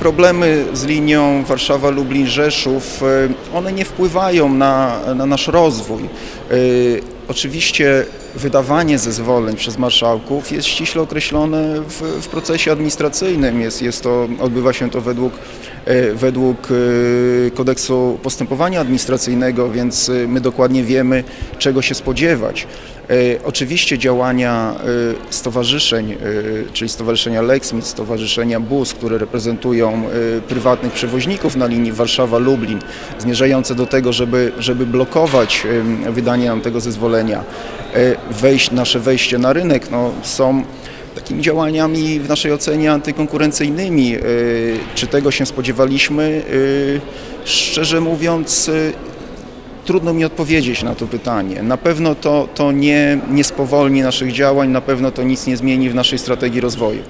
Problemy z linią Warszawa-Lublin-Rzeszów, y, one nie wpływają na, na nasz rozwój. Oczywiście wydawanie zezwoleń przez marszałków jest ściśle określone w, w procesie administracyjnym. Jest, jest to, odbywa się to według, y, według y, kodeksu postępowania administracyjnego, więc y, my dokładnie wiemy, czego się spodziewać. Oczywiście działania stowarzyszeń, czyli Stowarzyszenia Lexmit, Stowarzyszenia BUS, które reprezentują prywatnych przewoźników na linii Warszawa-Lublin, zmierzające do tego, żeby, żeby blokować wydanie nam tego zezwolenia, y, wejść, nasze wejście na rynek, no, są takimi działaniami w naszej ocenie antykonkurencyjnymi. Y, Czy tego się spodziewaliśmy? Y, Szczerze mówiąc, Trudno mi odpowiedzieć na to pytanie. Na pewno to, to nie, nie spowolni naszych działań, na pewno to nic nie zmieni w naszej strategii rozwoju.